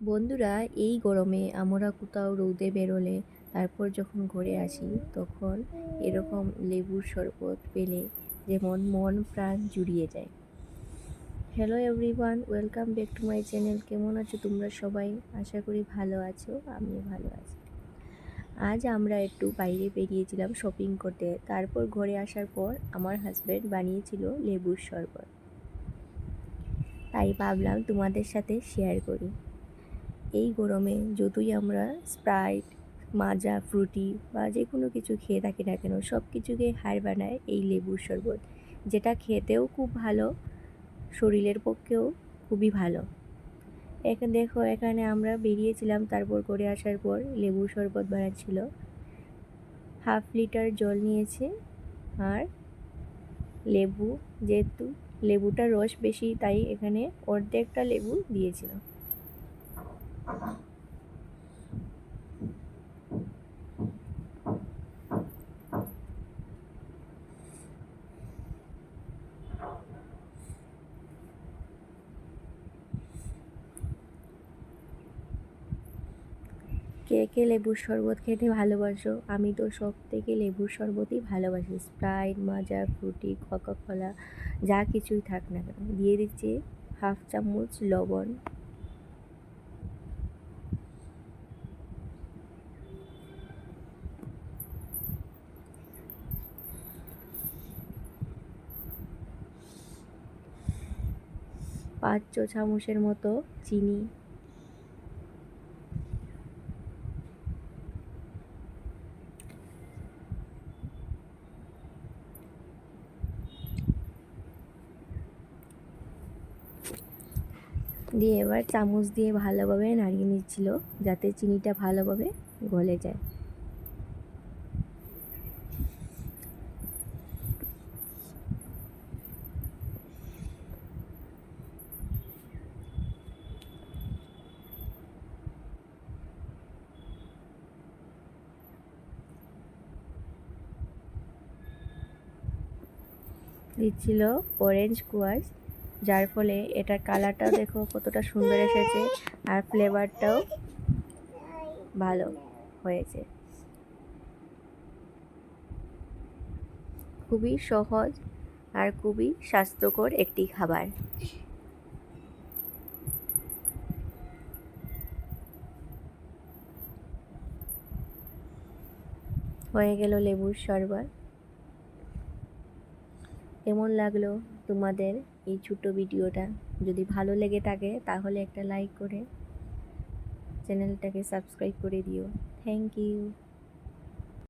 বন্ধুরা, এই গরমে আমরা কোথাও রোদে বেরোলে, তারপর যখন ঘরে আসি, তখন এরকম লেবুর শরবত পেলে যেমন মন প্রাণ জুড়িয়ে যায়। Hello everyone welcome back to my channel কেমন আছো তোমরা সবাই? আশা করি ভালো আছো, আমিও ভালো আছি। আজ আমরা একটু বাইরে বেরিয়েছিলাম শপিং করতে। তারপর ঘরে আসার পর আমার হাজব্যান্ড বানিয়েছিল লেবুর শরবত। তাই ভাবলাম তোমাদের সাথে শেয়ার করি। এই গরমে যতই আমরা স্প্রাইট মাজা ফ্রুটি বা যে কোনো কিছু খেয়ে থাকি না কেন সব কিছুকে হার বানায় এই লেবুর শরবত। যেটা খেতেও খুব ভালো, শরীরের পক্ষেও খুবই ভালো। এখানে দেখো, এখানে আমরা বেরিয়েছিলাম, তারপর করে আসার পর লেবুর শরবত বানাচ্ছিল। হাফ লিটার জল নিয়েছে আর লেবু, যেহেতু লেবুটার রস বেশি, তাই এখানে অর্ধেকটা লেবু দিয়েছিল কে কে লেবুর শরবত খেতে ভালোবাসো? আমি তো সব থেকে লেবুর শরবতই ভালোবাসি। স্প্রাইট, মাজা, ফ্রুটি কোকা কলা যা কিছুই থাক না কেন। দিয়ে দিচ্ছি হাফ চামচ লবণ। পাঁচ চো চামচের মতো চিনি। দিয়ে এবার চামচ দিয়ে ভালোভাবে নাড়িয়ে নিচ্ছিল যাতে চিনিটা ভালোভাবে গলে যায়। দিচ্ছিল অরেঞ্জ কুয়াশ, যার ফলে এটার কালারটাও দেখো কতটা সুন্দর এসেছে আর ফ্লেভারটাও ভালো হয়েছে। খুবই সহজ আর খুবই স্বাস্থ্যকর একটি খাবার। হয়ে গেল লেবুর শরবত। কেমন লাগল তোমাদের এই ছোট্ট ভিডিওটা? যদি ভালো লেগে থাকে, তাহলে একটা লাইক করে চ্যানেলটাকে সাবস্ক্রাইব করে দিও। Thank you